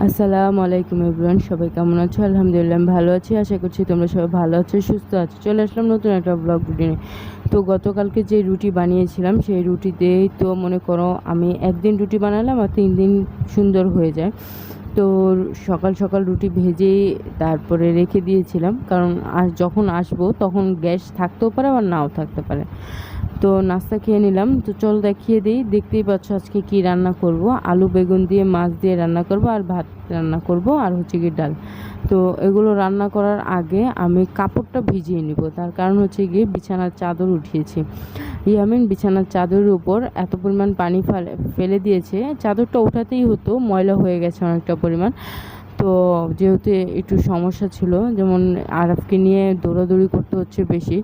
আসসালামু আলাইকুম এভরিওয়ান, সবাই কেমন আছো? আলহামদুলিল্লাহ আমি ভালো আছি, আশা করছি তোমরা সবাই ভালো আছো, সুস্থ আছো। চলে আসলাম নতুন একটা ব্লগ রুটিনে তো গতকালকে যে রুটি বানিয়েছিলাম, সেই রুটিতেই তো মনে করো আমি একদিন রুটি বানালাম আর তিন দিন সুন্দর হয়ে যায়। তো সকাল সকাল রুটি ভেজেই তারপরে রেখে দিয়েছিলাম। কারণ আর যখন আসব তখন গ্যাস থাকতেও পারে আবার নাও থাকতে পারে। তো নাস্তা খেয়ে নিলাম। তো চল দেখিয়ে দিই। দেখতেই পাচ্ছ আজকে কি রান্না করব। আলু, বেগুন দিয়ে, মাছ দিয়ে রান্না করব আর ভাত রান্না করব আর হচ্ছে কি ডাল। তো এগুলো রান্না করার আগে আমি কাপড়টা ভিজিয়ে নিব। তার কারণ হচ্ছে গিয়ে বিছানার চাদর উঠিয়েছি। ইয়ামিন বিছানার চাদরের উপর এত পরিমাণ পানি ফেলে দিয়েছে। চাদরটা ওঠাতেই হতো, ময়লা হয়ে গেছে অনেকটা পরিমাণ। তো যেহেতু একটু সমস্যা ছিল, যেমন আরফকে নিয়ে দৌড়াদৌড়ি করতে হচ্ছে বেশি,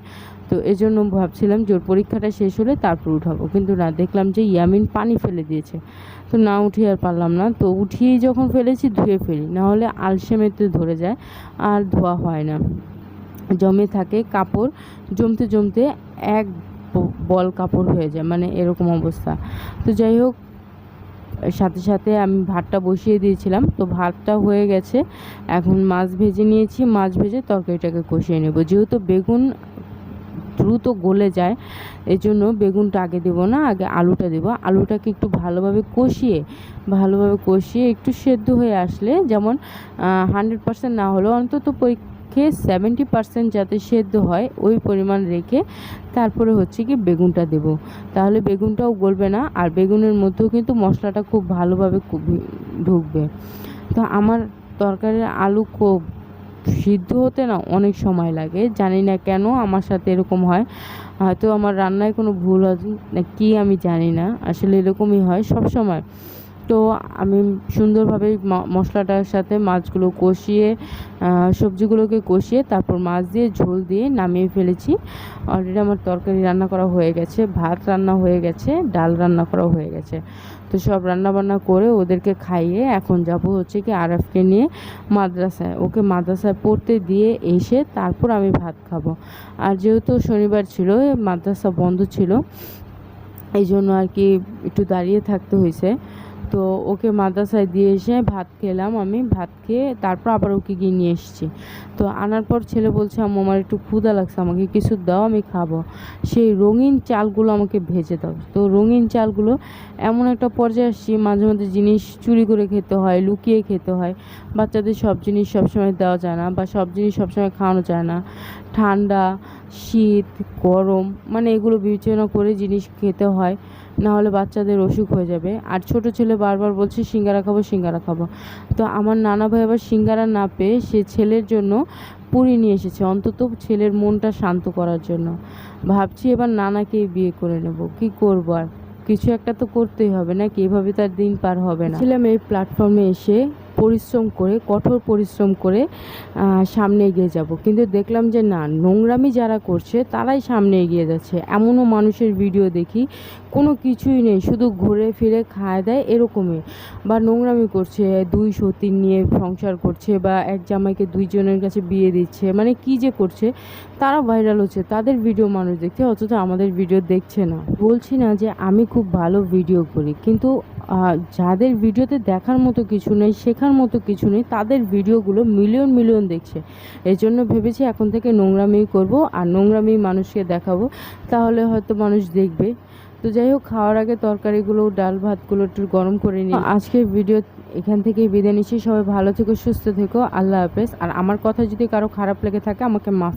তো এজন্য ভাবছিলাম যে ওর পরীক্ষাটা শেষ হলে তারপর উঠাবো। কিন্তু না, দেখলাম যে ইয়ামিন পানি ফেলে দিয়েছে। তো না উঠিয়ে আর পারলাম না। তো উঠিয়েই যখন ফেলেছি, ধুয়ে ফেলি, না হলে আলসেমেতে ধরে যায়, আর ধোয়া হয় না। জমে থাকে কাপড়, জমতে জমতে এক বল কাপড় হয়ে যায় মানে এরকম অবস্থা। তো যাই হোক, সাথে সাথে আমি ভাতটা বসিয়ে দিয়েছিলাম। তো ভাতটা হয়ে গেছে, এখন মাছ ভেজে নিয়েছি। মাছ ভেজে তরকারিটাকে কষিয়ে নেব। যেহেতু বেগুন দ্রুত গলে যায় এই জন্য বেগুনটা আগে দেবো না, আগে আলুটা দেবো। আলুটাকে একটু ভালোভাবে কষিয়ে ভালোভাবে কষিয়ে একটু সেদ্ধ হয়ে আসলে যেমন হান্ড্রেড পার্সেন্ট না হলেও অন্তত পরীক্ষে সেভেন্টি পার্সেন্ট যাতে সেদ্ধ হয়, ওই পরিমাণ রেখে তারপরে হচ্ছে কি বেগুনটা দেব। তাহলে বেগুনটাও গলবে না, আর বেগুনের মধ্যেও কিন্তু মশলাটা খুব ভালোভাবে ঢুকবে। তো আমার তরকারির আলু খুব সিদ্ধ হতে না অনেক সময় লাগে, জানি না কেন আমার সাথে এরকম হয়। হয়তো আমার রান্নায় কোনো ভুল আছে না কি আমি জানি না, আসলে এরকমই হয় সব সময় তো আমি সুন্দরভাবে মশলাটার সাথে মাছগুলো কষিয়ে সবজিগুলোকে কষিয়ে তারপর মাছ দিয়ে ঝোল দিয়ে নামিয়ে ফেলেছি। অলরেডি আমার তরকারি রান্না করা হয়ে গেছে, ভাত রান্না হয়ে গেছে, ডাল রান্না করা হয়ে গেছে। তো সব রান্না বান্না করে ওদেরকে খাইয়ে এখন যাব হচ্ছে কি আরফকে নিয়ে মাদ্রাসায়। ওকে মাদ্রাসায় পড়তে দিয়ে এসে তারপর আমি ভাত খাব। আর যেহেতু শনিবার ছিল, মাদ্রাসা বন্ধ ছিল এই জন্য আর কি একটু দাঁড়িয়ে থাকতে হয়েছে তো ওকে মাদ্রাসায় দিয়ে এসে ভাত খেলাম আমি, ভাত খেয়ে তারপর আবার ওকে গিয়ে নিয়ে এসেছি। তো আনার পর ছেলে বলছে, আম্মু, আমার একটু ক্ষুদা লাগছে, আমাকে কিছু দাও, আমি খাব। সেই রঙিন চালগুলো আমাকে ভেজে দাও। তো রঙিন চালগুলো এমন একটা পর্যায়ে আসছি, মাঝে মাঝে জিনিস চুরি করে খেতে হয়, লুকিয়ে খেতে হয়। বাচ্চাদের সব জিনিস সবসময় দেওয়া যায় না বা সব জিনিস সবসময় খাওয়ানো যায় না। ঠান্ডা, শীত, গরম মানে এগুলো বিবেচনা করে জিনিস খেতে হয়। না হলে বাচ্চাদের অসুখ হয়ে যাবে। আর ছোট ছেলে বারবার বলছে, সিঙ্গারা খাব সিঙ্গারা খাব। তো আমার নানা ভাই আবার সিঙ্গারা না পেয়ে সে ছেলের জন্য পুরি নিয়ে এসেছে, অন্তত ছেলের মনটা শান্ত করার জন্য। ভাবছি এবার নানাকেই বিয়ে করে নেব। কি করব আর? কিছু একটা তো করতেই হবে না এভাবে তার দিন পার হবে না। ছিলাম এই প্ল্যাটফর্মে এসে পরিশ্রম করে, কঠোর পরিশ্রম করে সামনে এগিয়ে যাব। কিন্তু দেখলাম যে না, নোংরামি যারা করছে তারাই সামনে এগিয়ে যাচ্ছে। এমনও মানুষের ভিডিও দেখি, কোনো কিছুই নেই, শুধু ঘুরে ফিরে খায় দেয় এরকমই। বা নোংরামি করছে, দুই সতীর নিয়ে সংসার করছে বা এক জামাইকে দুইজনের কাছে বিয়ে দিচ্ছে মানে কি যে করছে, তারা ভাইরাল হচ্ছে, তাদের ভিডিও মানুষ দেখছে, অথচ আমাদের ভিডিও দেখছে না। বলছি না যে আমি খুব ভালো ভিডিও করি, কিন্তু যাদের ভিডিওতে দেখার মতো কিছু নেই, শেখার মতো কিছু নেই, তাদের ভিডিওগুলো মিলিয়ন মিলিয়ন দেখছে। এই জন্য ভেবেছি এখন থেকে নোংরামি করব, আর নোংরামি মানুষকে দেখাবো। তাহলে হয়তো মানুষ দেখবে। তো যাই হোক, খাওয়ার আগে তরকারিগুলো, ডাল ভাতগুলো একটু গরম করে নিই। আজকের ভিডিও এখান থেকেই বিদায় নিচ্ছি। সবাই ভালো থেকো, সুস্থ থেকো। আল্লাহ হাফেজ। আর আমার কথা যদি কারও খারাপ লেগে থাকে, আমাকে মাফ